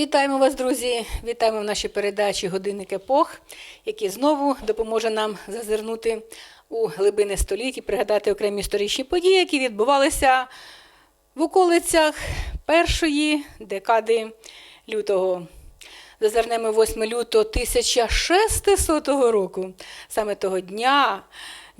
Вітаємо вас, друзі! Вітаємо в нашій передачі Годинник епох, який знову допоможе нам зазирнути у глибини століть і пригадати окремі історичні події, які відбувалися в околицях першої декади лютого. Зазирнемо 8 лютого 1600 року. Саме того дня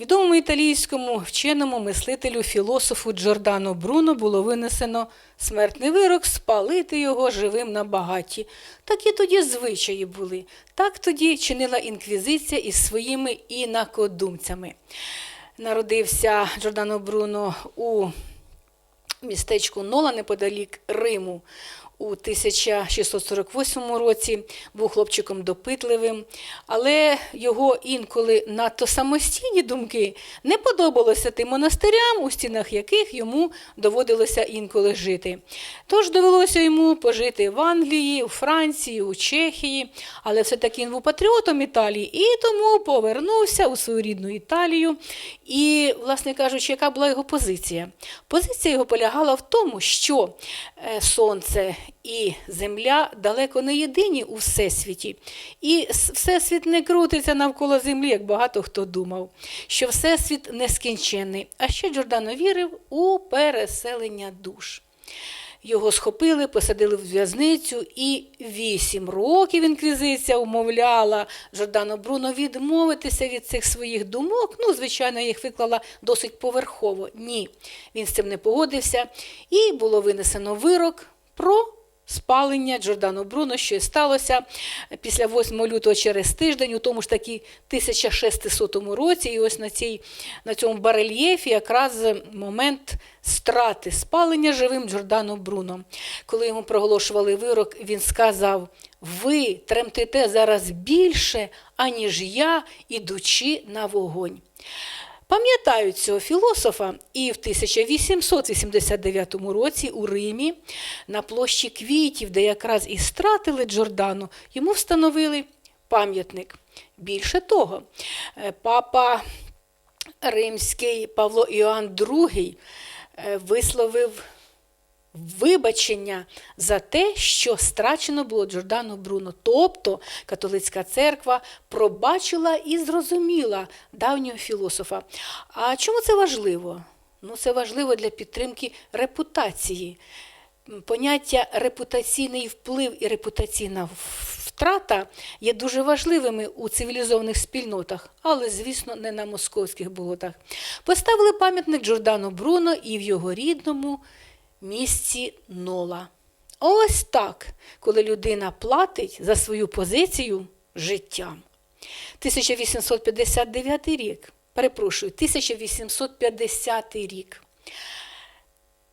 відомому італійському вченому мислителю філософу Джордано Бруно було винесено смертний вирок спалити його живим на багаті. Такі тоді звичаї були. Так тоді чинила інквізиція із своїми інакодумцями. Народився Джордано Бруно у містечку Нола неподалік Риму. У 1648 році був хлопчиком допитливим, але його інколи надто самостійні думки не подобалося тим монастирям, у стінах яких йому доводилося інколи жити. Тож довелося йому пожити в Англії, у Франції, у Чехії, але все-таки він був патріотом Італії і тому повернувся у свою рідну Італію. І, власне кажучи, яка була його позиція? Позиція його полягала в тому, що е, сонце і земля далеко не єдині у всесвіті. І всесвіт не крутиться навколо землі, як багато хто думав, що всесвіт нескінченний. А ще Джордано вірив у переселення душ. Його схопили, посадили в в'язницю, і вісім років інквізиція умовляла Жордано Бруно відмовитися від цих своїх думок. Ну, звичайно, їх виклала досить поверхово. Ні, він з цим не погодився, і було винесено вирок про спалення Джордано Бруно, що і сталося після 8 лютого через тиждень, у тому ж таки 1600 році. І ось на, цій, на цьому барельєфі якраз момент страти спалення живим Джордано Бруно. Коли йому проголошували вирок, він сказав: Ви тремтите зараз більше, аніж я, ідучи на вогонь. Пам'ятають цього філософа, і в 1889 році у Римі на площі квітів, де якраз і стратили Джордану, йому встановили пам'ятник. Більше того, е, папа римський Павло Іоанн II е, висловив вибачення за те, що страчено було Джордано Бруно. Тобто католицька церква пробачила і зрозуміла давнього філософа. А чому це важливо? Ну, це важливо для підтримки репутації. Поняття репутаційний вплив і репутаційна втрата є дуже важливими у цивілізованих спільнотах, але, звісно, не на московських болотах. Поставили пам'ятник Джордано Бруно і в його рідному місці Нола. Ось так, коли людина платить за свою позицію життям. 1859 рік. Перепрошую, 1850 рік.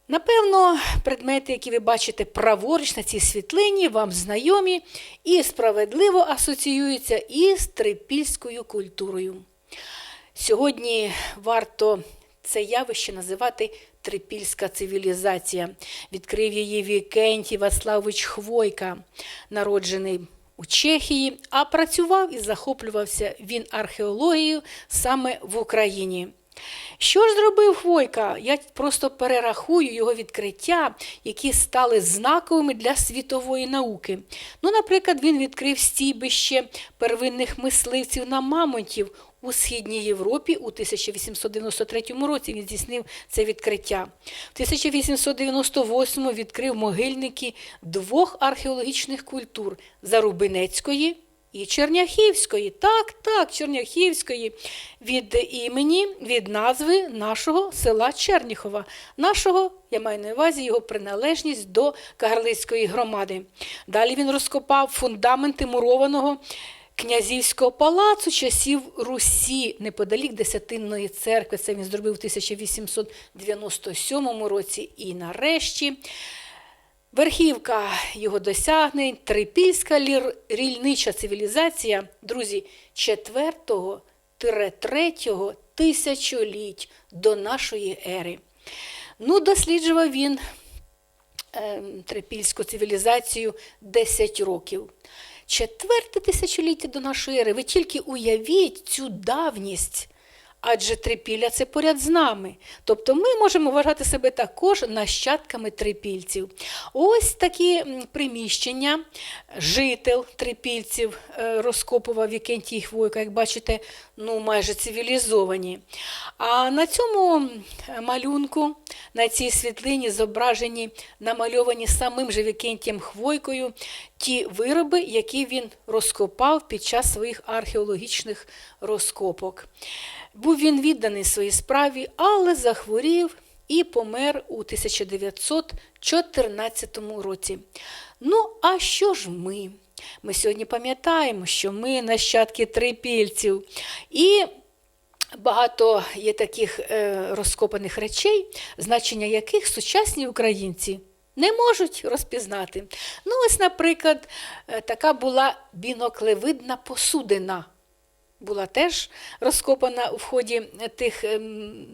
Напевно, предмети, які ви бачите праворуч на цій світлині, вам знайомі і справедливо асоціюються із трипільською культурою. Сьогодні варто це явище називати трипільська цивілізація. Відкрив її Вікентій Ваславович Хвойка, народжений у Чехії, а працював і захоплювався він археологією саме в Україні. Що ж зробив Хвойка? Я просто перерахую його відкриття, які стали знаковими для світової науки. Ну, наприклад, він відкрив стійбище первинних мисливців на мамонтів у Східній Європі у 1893 році. Він здійснив це відкриття. В 1898 відкрив могильники двох археологічних культур Зарубинецької і Черняхівської. Так, так, Черняхівської від імені, від назви нашого села Черніхова. Нашого, я маю на увазі його приналежність до Кагарлицької громади. Далі він розкопав фундаменти мурованого князівського палацу часів Русі, неподалік Десятинної церкви. Це він зробив у 1897 році. І нарешті. Верхівка його досягнень, трипільська рільнича цивілізація, друзі, 4-3 тисячоліть до нашої ери. Ну, досліджував він ем, трипільську цивілізацію 10 років. Четверте тисячоліття до нашої ери. Ви тільки уявіть цю давність. Адже трипілля це поряд з нами. Тобто ми можемо вважати себе також нащадками трипільців. Ось такі приміщення жител трипільців е, розкопував Вікентій Хвойко, як бачите, ну майже цивілізовані. А на цьому малюнку, на цій світлині зображені, намальовані самим же Вікентієм Хвойкою ті вироби, які він розкопав під час своїх археологічних розкопок. Був він відданий своїй справі, але захворів і помер у 1914 році. Ну, а що ж ми? Ми сьогодні пам'ятаємо, що ми нащадки трипільців. І багато є таких е, розкопаних речей, значення яких сучасні українці не можуть розпізнати. Ну, ось, наприклад, е, така була біноклевидна посудина. Була теж розкопана у ході тих ем,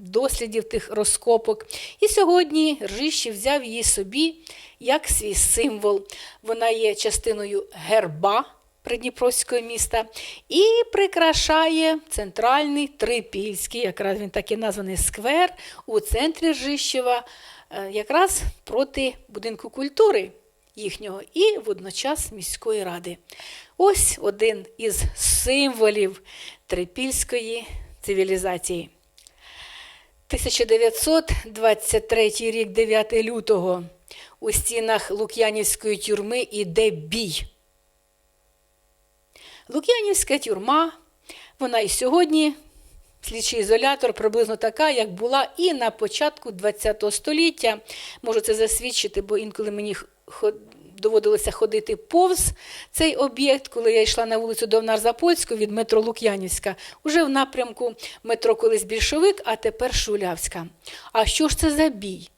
дослідів, тих розкопок. І сьогодні Ржищів взяв її собі як свій символ. Вона є частиною герба Придніпровського міста і прикрашає центральний Трипільський, якраз він так і названий сквер у центрі Ржищева, е, якраз проти будинку культури їхнього і водночас міської ради. Ось один із символів трипільської цивілізації. 1923 рік, 9 лютого, у стінах Лук'янівської тюрми іде бій. Лук'янівська тюрма, вона і сьогодні, слідчий ізолятор, приблизно така, як була і на початку ХХ століття. Можу це засвідчити, бо інколи мені доводилося ходити повз цей об'єкт, коли я йшла на вулицю Довнар-Запольську від метро Лук'янівська, уже в напрямку метро колись більшовик, а тепер Шулявська. А що ж це за бій?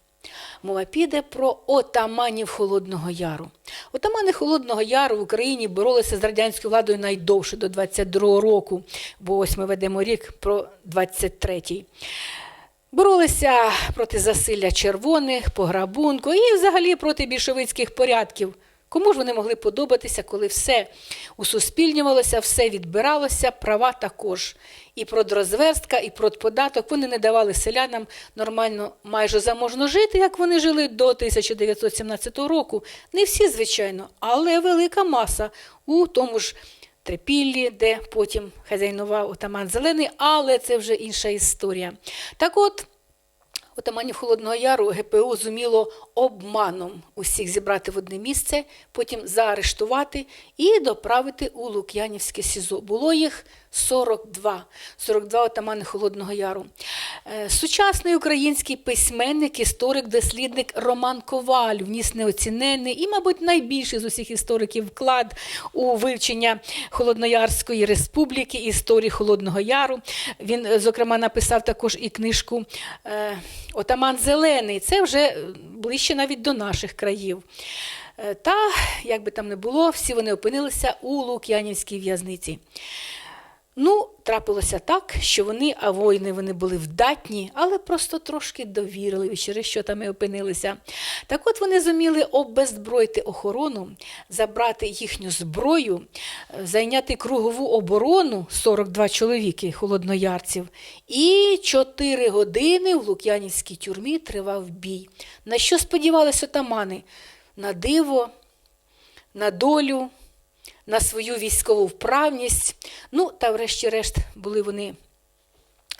Мова піде про отаманів Холодного Яру. Отамани Холодного Яру в Україні боролися з радянською владою найдовше до 22-го року, бо ось ми ведемо рік про 23-й. Боролися проти засилля червоних, пограбунку і взагалі проти більшовицьких порядків. Кому ж вони могли подобатися, коли все усуспільнювалося, все відбиралося, права також. І продразверстка, і продподаток вони не давали селянам нормально майже заможно жити, як вони жили до 1917 року. Не всі, звичайно, але велика маса у тому ж Трипіллі, де потім хазяйнував отаман Зелений, але це вже інша історія. Так от, отаманів Холодного Яру ГПУ зуміло обманом усіх зібрати в одне місце, потім заарештувати і доправити у Лук'янівське СІЗО. Було їх 42, 42 отамани Холодного Яру. Е, Сучасний український письменник, історик, дослідник Роман Коваль вніс неоцінений і, мабуть, найбільший з усіх істориків вклад у вивчення Холодноярської республіки, історії Холодного Яру. Він, е, зокрема, написав також і книжку е, Отаман Зелений. Це вже ближче навіть до наших країв. Та, як би там не було, всі вони опинилися у Лук'янівській в'язниці. Ну, трапилося так, що вони, а воїни вони були вдатні, але просто трошки довірливі, через що там і опинилися. Так от вони зуміли обеззброїти охорону, забрати їхню зброю, е, зайняти кругову оборону 42 чоловіки холодноярців. І 4 години в Лук'янівській тюрмі тривав бій. На що сподівалися отамани? На диво, на долю на свою військову вправність. Ну, та врешті-решт були вони.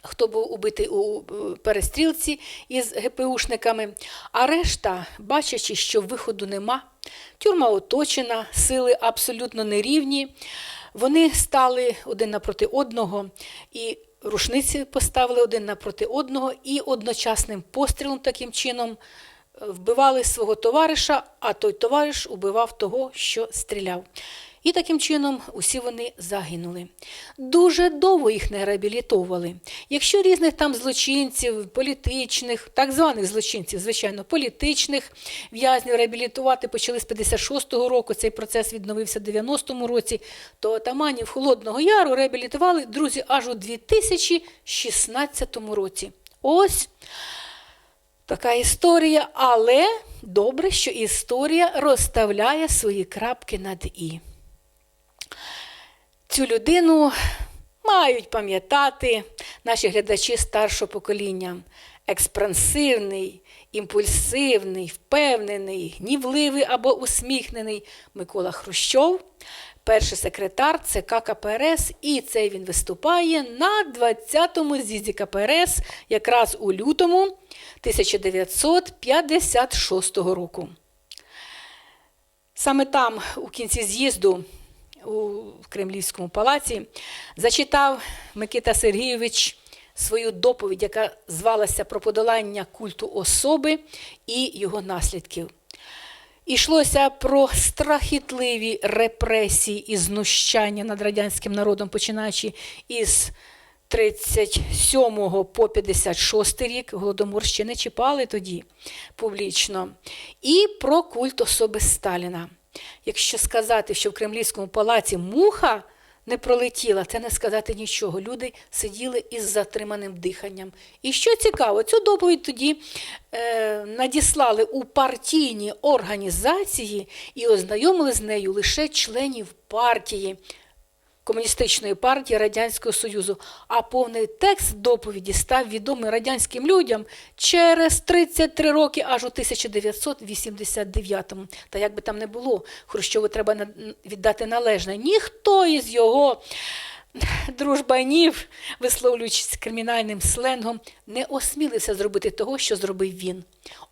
Хто був убитий у перестрілці із ГПУшниками, а решта, бачачи, що виходу нема, тюрма оточена, сили абсолютно нерівні, вони стали один напроти одного і рушниці поставили один напроти одного, і одночасним пострілом таким чином е, вбивали свого товариша, а той товариш убивав того, що стріляв. І таким чином усі вони загинули. Дуже довго їх не реабілітовували. Якщо різних там злочинців, політичних, так званих злочинців, звичайно, політичних в'язнів реабілітувати почали з 56-го року, цей процес відновився в 90-му році, то отаманів Холодного Яру реабілітували, друзі, аж у 2016 році. Ось така історія, але добре, що історія розставляє свої крапки над І. Цю людину, мають пам'ятати наші глядачі старшого покоління. Експресивний, імпульсивний, впевнений, гнівливий або усміхнений Микола Хрущов, перший секретар ЦК КПРС, і цей він виступає на 20-му з'їзді КПРС якраз у лютому 1956 року. Саме там, у кінці з'їзду, у Кремлівському палаці, зачитав Микита Сергійович свою доповідь, яка звалася про подолання культу особи і його наслідків. Ішлося про страхітливі репресії і знущання над радянським народом, починаючи із 37 по 56 рік, Голодомор ще не чіпали тоді публічно, і про культ особи Сталіна. Якщо сказати, що в Кремлівському палаці муха не пролетіла, це не сказати нічого. Люди сиділи із затриманим диханням. І що цікаво, цю доповідь тоді е, надіслали у партійні організації і ознайомили з нею лише членів партії. Комуністичної партії Радянського Союзу, а повний текст доповіді став відомий радянським людям через 33 роки, аж у 1989-му. Та як би там не було, Хрущову треба віддати належне. Ніхто із його дружбанів, висловлюючись кримінальним сленгом, не осмілився зробити того, що зробив він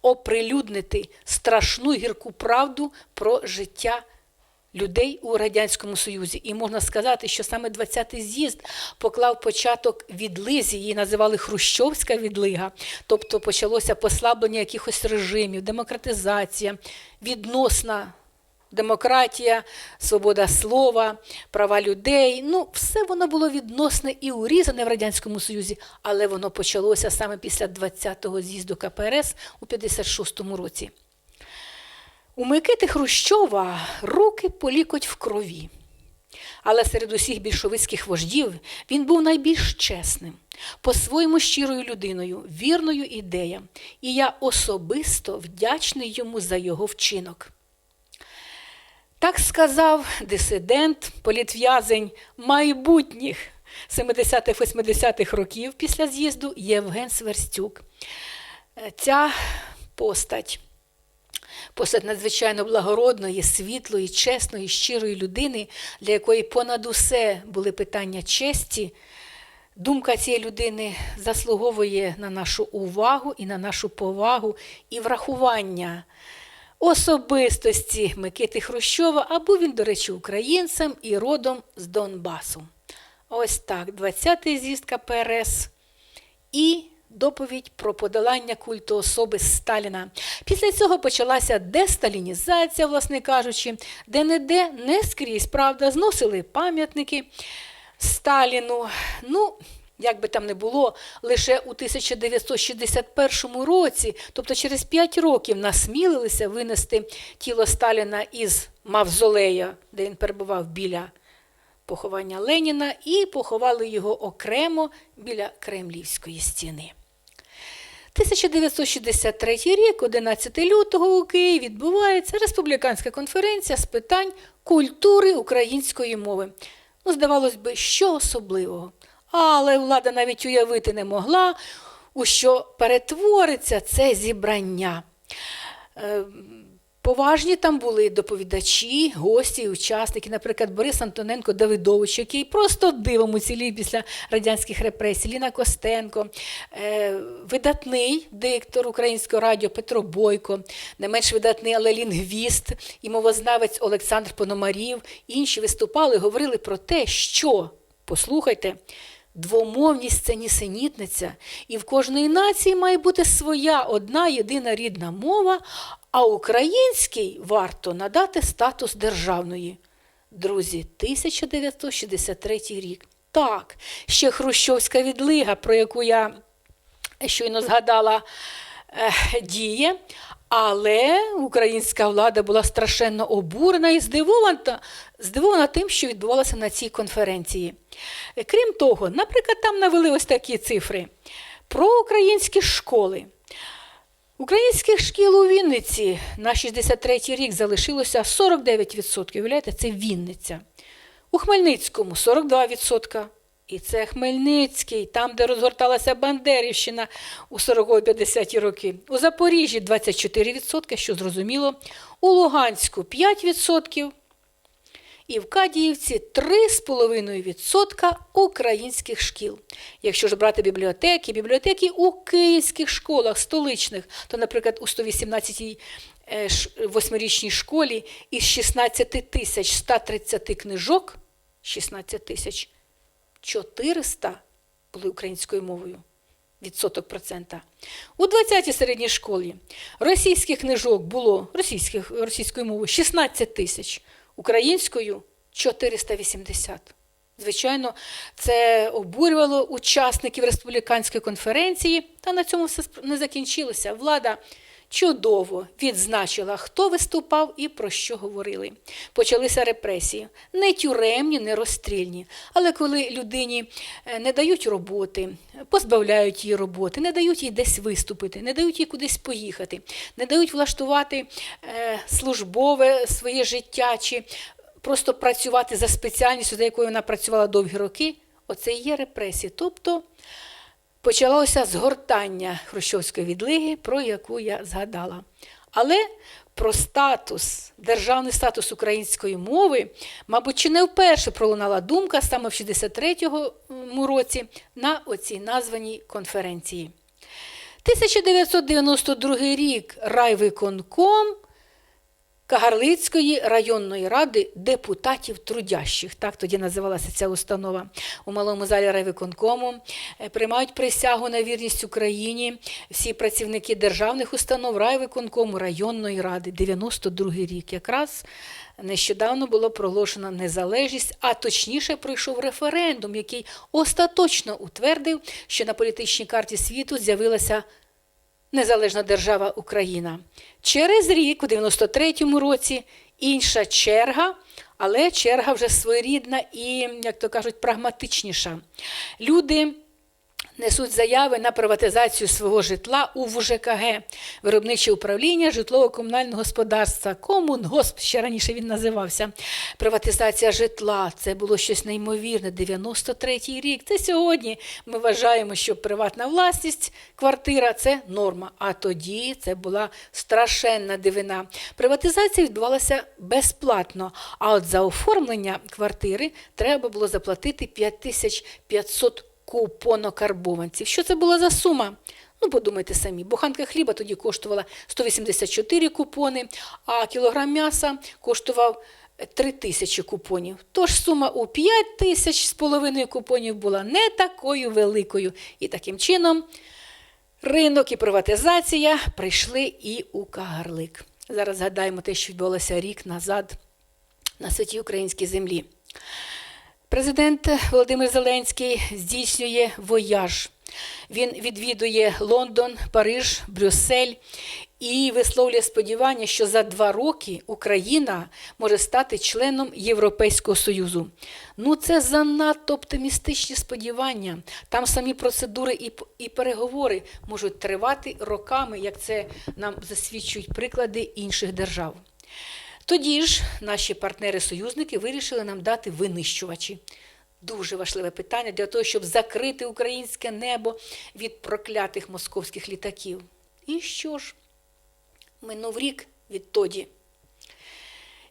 оприлюднити страшну гірку правду про життя людей у Радянському Союзі. І можна сказати, що саме 20-й з'їзд поклав початок відлизі, її називали Хрущовська відлига, тобто почалося послаблення якихось режимів, демократизація, відносна. Демократія, свобода слова, права людей ну, все воно було відносне і урізане в Радянському Союзі, але воно почалося саме після 20-го з'їзду КПРС у 56-му році. У Микити Хрущова руки полікоть в крові. Але серед усіх більшовицьких вождів він був найбільш чесним, по-своєму щирою людиною, вірною ідеям, і я особисто вдячний йому за його вчинок. Так сказав дисидент, політв'язень майбутніх 70-80-х років після з'їзду Євген Сверстюк. Ця постать посеред надзвичайно благородної, світлої, чесної, щирої людини, для якої понад усе були питання честі. Думка цієї людини заслуговує на нашу увагу і на нашу повагу і врахування особистості Микити Хрущова, або він, до речі, українцем і родом з Донбасу. Ось так, 20-й з'їзд КПРС і доповідь про подолання культу особи Сталіна. Після цього почалася десталінізація, власне кажучи, де-не-де не скрізь, правда, зносили пам'ятники Сталіну. Ну, як би там не було, лише у 1961 році, тобто через 5 років, насмілилися винести тіло Сталіна із Мавзолея, де він перебував біля поховання Леніна, і поховали його окремо біля Кремлівської стіни. 1963 рік, 11 лютого, у Києві відбувається республіканська конференція з питань культури української мови. Ну, здавалось би, що особливого. Але влада навіть уявити не могла, у що перетвориться це зібрання. Поважні там були доповідачі, гості, учасники, наприклад, Борис Антоненко Давидович, який просто дивом уцілів після радянських репресій, Ліна Костенко, е, видатний диктор українського радіо Петро Бойко, не менш видатний, але лінгвіст і мовознавець Олександр Пономарів. Інші виступали, говорили про те, що послухайте. Двомовність це нісенітниця, і в кожної нації має бути своя одна єдина рідна мова, а українській варто надати статус державної. Друзі, 1963 рік. Так, ще Хрущовська відлига, про яку я щойно згадала, діє. Але українська влада була страшенно обурена і здивована здивована тим, що відбувалося на цій конференції. Крім того, наприклад, там навели ось такі цифри про українські школи. Українських шкіл у Вінниці на 63-й рік залишилося 49%. Уявляєте, це Вінниця. У Хмельницькому 42%, І це Хмельницький, там, де розгорталася Бандерівщина у 40-50-ті роки. У Запоріжжі 24%, що зрозуміло, у Луганську 5%. І в Кадіївці 3,5% українських шкіл. Якщо ж брати бібліотеки, бібліотеки у київських школах, столичних, то, наприклад, у 118-й е, восьмирічній школі із 16 тисяч 130 книжок, 16 тисяч 400 були українською мовою. Відсоток процента. У 20-й середній школі російських книжок було російських, російською мовою 16 тисяч, українською 480. Звичайно, це обурювало учасників республіканської конференції, та на цьому все не закінчилося. Влада чудово відзначила, хто виступав і про що говорили. Почалися репресії, не тюремні, не розстрільні. Але коли людині е, не дають роботи, позбавляють її роботи, не дають їй десь виступити, не дають їй кудись поїхати, не дають влаштувати е, службове своє життя чи просто працювати за спеціальністю, за якою вона працювала довгі роки, оце і є репресії. Тобто почалося згортання хрущовської відлиги, про яку я згадала. Але про статус, державний статус української мови, мабуть, чи не вперше пролунала думка саме в 63-му році на оцій названій конференції. 1992 рік райвиконком Кагарлицької районної ради депутатів трудящих, так тоді називалася ця установа. У малому залі райвиконкому е, приймають присягу на вірність Україні всі працівники державних установ райвиконкому районної ради. 92 рік. Якраз нещодавно було проголошено незалежність, а точніше пройшов референдум, який остаточно утвердив, що на політичній карті світу з'явилася Незалежна держава Україна. Через рік, у 93-му році, інша черга, але черга вже своєрідна і, як то кажуть, прагматичніша. Люди несуть заяви на приватизацію свого житла у ВЖКГ, виробниче управління житлово-комунального господарства, комунгосп, ще раніше він називався. Приватизація житла це було щось неймовірне. 93-й рік. Це сьогодні ми вважаємо, що приватна власність, квартира це норма. А тоді це була страшенна дивина. Приватизація відбувалася безплатно. А от за оформлення квартири треба було заплатити 5500 купонокарбованців. Що це була за сума? Ну, подумайте самі, буханка хліба тоді коштувала 184 купони, а кілограм м'яса коштував 3 тисячі купонів. Тож сума у 5 тисяч з половиною купонів була не такою великою. І таким чином ринок і приватизація прийшли і у Кагарлик. Зараз згадаємо те, що відбулося рік назад на святій українській землі. Президент Володимир Зеленський здійснює вояж. Він відвідує Лондон, Париж, Брюссель і висловлює сподівання, що за два роки Україна може стати членом Європейського Союзу. Ну, це занадто оптимістичні сподівання. Там самі процедури і, і переговори можуть тривати роками, як це нам засвідчують приклади інших держав. Тоді ж наші партнери-союзники вирішили нам дати винищувачі. Дуже важливе питання для того, щоб закрити українське небо від проклятих московських літаків. І що ж? Минув рік відтоді.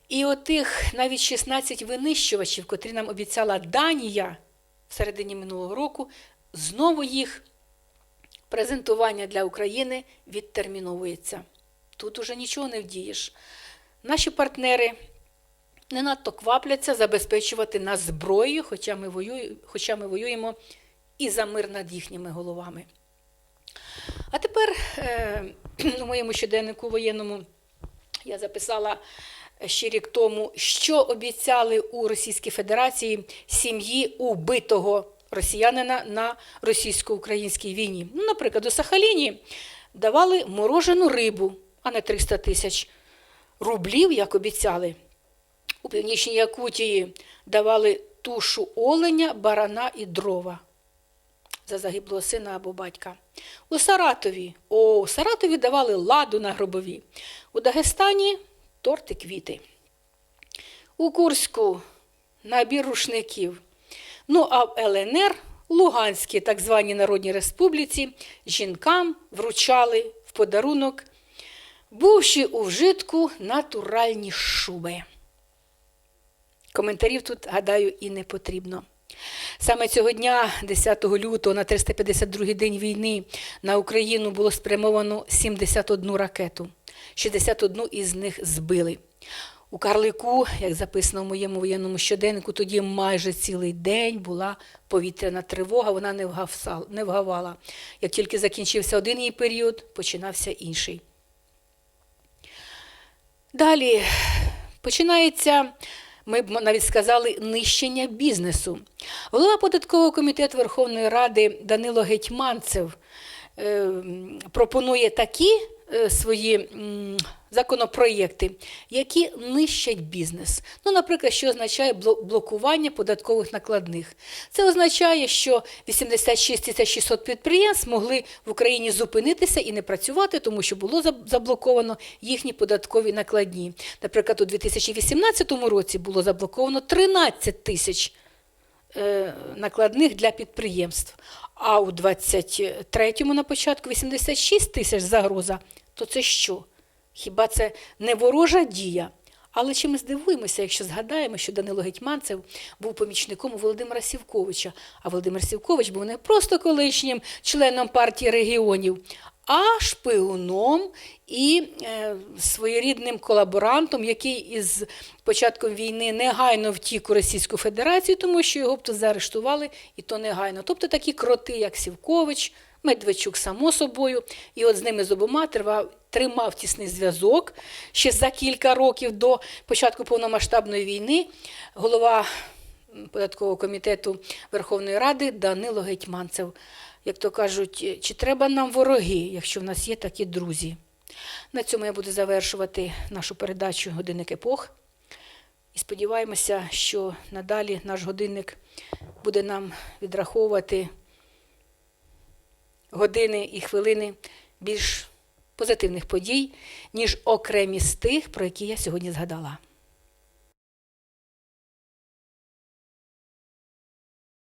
І отих навіть 16 винищувачів, котрі нам обіцяла Данія в середині минулого року, знову їх презентування для України відтерміновується. Тут уже нічого не вдієш. Наші партнери не надто квапляться забезпечувати нас зброєю, хоча ми, воюємо, хоча ми воюємо і за мир над їхніми головами. А тепер е, у моєму щоденнику воєнному я записала ще рік тому, що обіцяли у Російській Федерації сім'ї убитого росіянина на російсько-українській війні. Ну, наприклад, у Сахаліні давали морожену рибу, а не 300 тисяч рублів, як обіцяли. У північній Якутії давали тушу оленя, барана і дрова за загиблого сина або батька. У Саратові, о, у Саратові давали ладу на гробові. У Дагестані торти квіти. У Курську набір рушників. Ну а в ЛНР, Луганській так званій Народній Республіці, жінкам вручали в подарунок бувші у вжитку натуральні шуби. Коментарів тут, гадаю, і не потрібно. Саме цього дня, 10 лютого, на 352-й день війни, на Україну було спрямовано 71 ракету. 61 із них збили. У Карлику, як записано в моєму воєнному щоденнику, тоді майже цілий день була повітряна тривога, вона не вгавала. Як тільки закінчився один її період, починався інший. Далі починається, ми б навіть сказали, нищення бізнесу. Голова податкового комітету Верховної Ради Данило Гетьманцев е, пропонує такі свої м, законопроєкти, які нищать бізнес. Ну, наприклад, що означає блокування податкових накладних. Це означає, що 86 600 підприємств могли в Україні зупинитися і не працювати, тому що було заблоковано їхні податкові накладні. Наприклад, у 2018 році було заблоковано 13 тисяч е, накладних для підприємств. А у 23-му на початку 86 тисяч загроза. То це що? Хіба це не ворожа дія? Але чи ми здивуємося, якщо згадаємо, що Данило Гетьманцев був помічником Володимира Сівковича, а Володимир Сівкович був не просто колишнім членом партії регіонів, а шпигуном і е, своєрідним колаборантом, який із початком війни негайно втік у Російську Федерацію, тому що його б то заарештували, і то негайно. Тобто такі кроти, як Сівкович, Медведчук, само собою, і от з ними з обома тривав, тримав тісний зв'язок ще за кілька років до початку повномасштабної війни. Голова податкового комітету Верховної Ради Данило Гетьманцев. Як то кажуть, чи треба нам вороги, якщо в нас є такі друзі? На цьому я буду завершувати нашу передачу Годинник епох. І сподіваємося, що надалі наш годинник буде нам відраховувати години і хвилини більш позитивних подій, ніж окремі з тих, про які я сьогодні згадала.